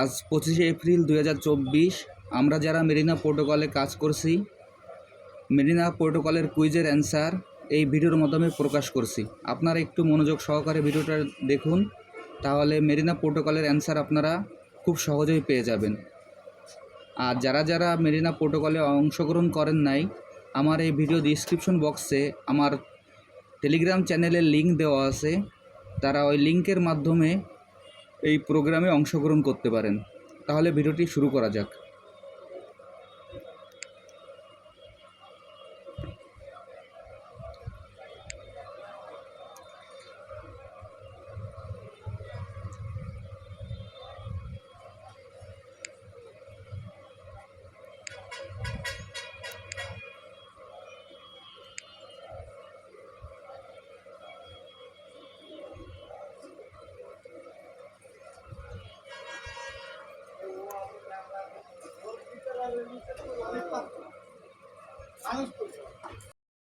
আজ পঁচিশে এপ্রিল দু হাজার চব্বিশ, আমরা যারা মেরিনা প্রোটোকলে কাজ করছি, মেরিনা প্রোটোকলের কুইজের অ্যান্সার এই ভিডিওর মাধ্যমে প্রকাশ করছি। আপনারা একটু মনোযোগ সহকারে ভিডিওটা দেখুন, তাহলে মেরিনা প্রোটোকলের অ্যান্সার আপনারা খুব সহজেই পেয়ে যাবেন। আর যারা যারা মেরিনা প্রোটোকলে অংশগ্রহণ করেন নাই, আমার এই ভিডিও ডিসক্রিপশন বক্সে আমার টেলিগ্রাম চ্যানেলের লিঙ্ক দেওয়া আছে, তারা ওই লিঙ্কের মাধ্যমে এই প্রোগ্রামে অংশগ্রহণ করতে পারেন। তাহলে ভিডিওটি শুরু করা যাক। あの